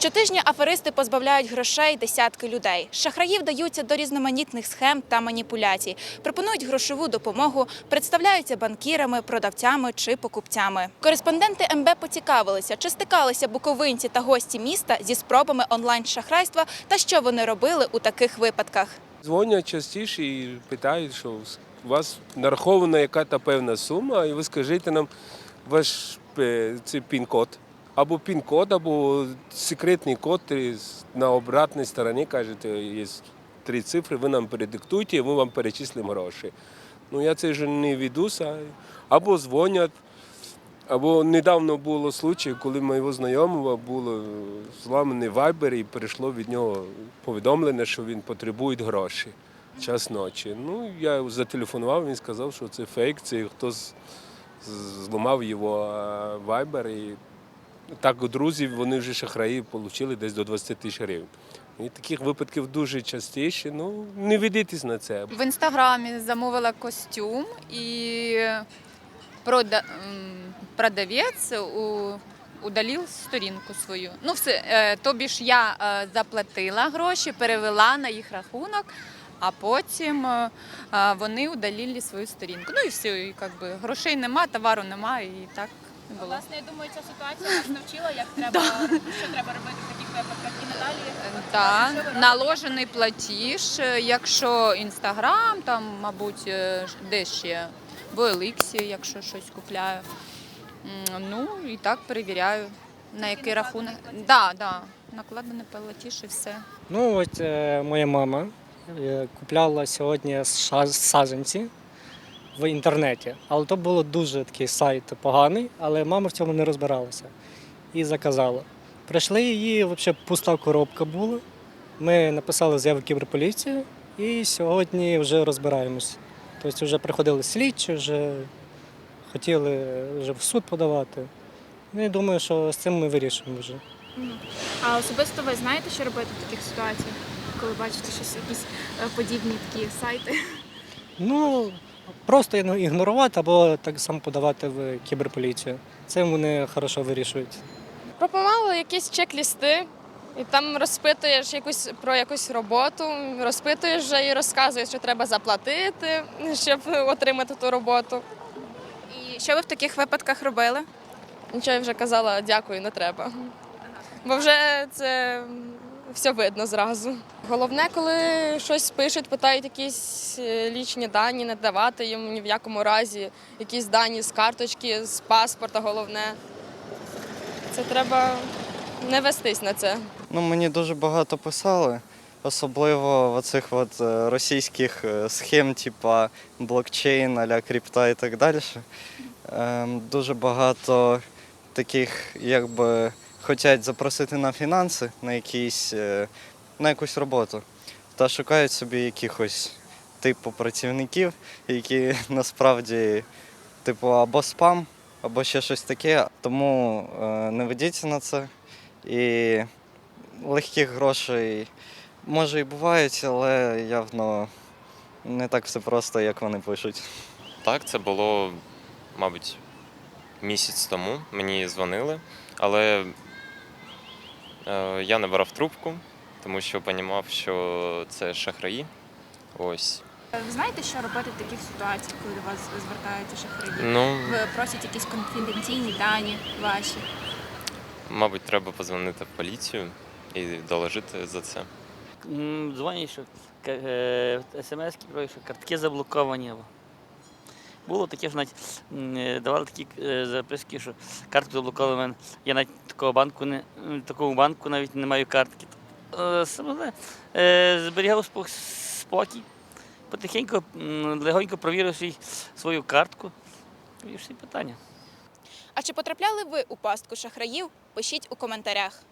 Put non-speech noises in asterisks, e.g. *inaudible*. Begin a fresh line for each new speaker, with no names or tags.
Щотижня аферисти позбавляють грошей десятки людей. Шахраї вдаються до різноманітних схем та маніпуляцій, пропонують грошову допомогу, представляються банкірами, продавцями чи покупцями. Кореспонденти МБ поцікавилися, чи стикалися буковинці та гості міста зі спробами онлайн-шахрайства та що вони робили у таких випадках.
Дзвонять частіше і питають, що у вас нарахована яка-то певна сума, і ви скажіть нам ваш е, пін-код. Або пін-код, або секретний код на обратній стороні кажете, є три цифри, ви нам передиктуйте, і ми вам перечислимо гроші. Ну я це вже не ведуся. Або дзвонять, або недавно було случай, коли моєго знайомого було зламаний вайбер і прийшло від нього повідомлення, що він потребує гроші. Час ночі. Ну, я зателефонував, він сказав, що це фейк, це хтось зламав його вайбер. І так друзів, вони вже шахраї отримали десь до 20 тисяч гривень. І таких випадків дуже частіше. Ну, не ведітесь на це.
В інстаграмі замовила костюм і прода... продавець у... удалив сторінку свою. Ну, все, е, тобі ж я е, заплатила гроші, перевела на їх рахунок, а потім е, вони удалили свою сторінку. Ну і все, і как би, грошей нема, товару нема, і так було.
Власне, я думаю, ця ситуація нас навчила, як *laughs* треба що треба робити в таких випадках і надалі.
Так, наложений платіж, е, якщо інстаграм, там, мабуть, е, де ще в Еликсі, якщо щось купляю. Ну і так перевіряю, на який рахунок. Да, да, накладений платіж і все.
Ну, от е, моя мама е, купляла сьогодні ша- саджанці в інтернеті, але то було дуже такий сайт поганий, але мама в цьому не розбиралася і заказала. Прийшли її, взагалі пуста коробка була. Ми написали заяву кіберполіцію і сьогодні вже розбираємось. Тобто вже приходили слідчі, вже хотіли вже в суд подавати. Ну, я думаю, що з цим ми вирішимо вже.
А особисто ви знаєте, що робити в таких ситуаціях, коли бачите щось, якісь е, подібні такі сайти?
Ну, просто ігнорувати або так само подавати в кіберполіцію. Це вони хорошо вирішують.
Пропонували якісь чек-лісти, і там розпитуєш якусь про якусь роботу, розпитуєш вже і розказуєш, що треба заплатити, щоб отримати ту роботу.
І що ви в таких випадках робили?
Нічого я вже казала, дякую, не треба. Бо вже це все видно зразу. Головне, коли щось пишуть, питають якісь е, лічні дані, не давати їм ні в якому разі якісь дані з карточки, з паспорта, головне. Це треба не вестись на це.
Ну, мені дуже багато писали, особливо в оцих от е, російських е, схем, типа блокчейн, аля крипта і так далі. Ем, Дуже багато таких, якби хочуть запросити на фінанси, на якісь, е, на якусь роботу. Та шукають собі якихось типу працівників, які *laughs* насправді типу або спам, або ще щось таке. Тому е, не ведіться на це. І легких грошей може і бувають, але явно не так все просто, як вони пишуть.
Так, це було, мабуть, місяць тому. Мені дзвонили, але я не брав трубку, тому що розумів, що це шахраї. Ось.
Ви знаєте, що робити в таких ситуаціях, коли до вас звертаються шахраї?
Ну,
Ви просять якісь конфіденційні дані ваші.
мабуть, треба позвонити в поліцію і доложити за це.
Дзвонять, що смс про що картки заблоковані. Було таке, що навіть е, давали такі е, записки, що картку заблокували мене. Я навіть такого банку не м, такого банку навіть не маю картки. Е, Саме зберігав спокій, потихеньку, легонько провірив свій, свою картку і всі питання.
А чи потрапляли ви у пастку шахраїв? Пишіть у коментарях.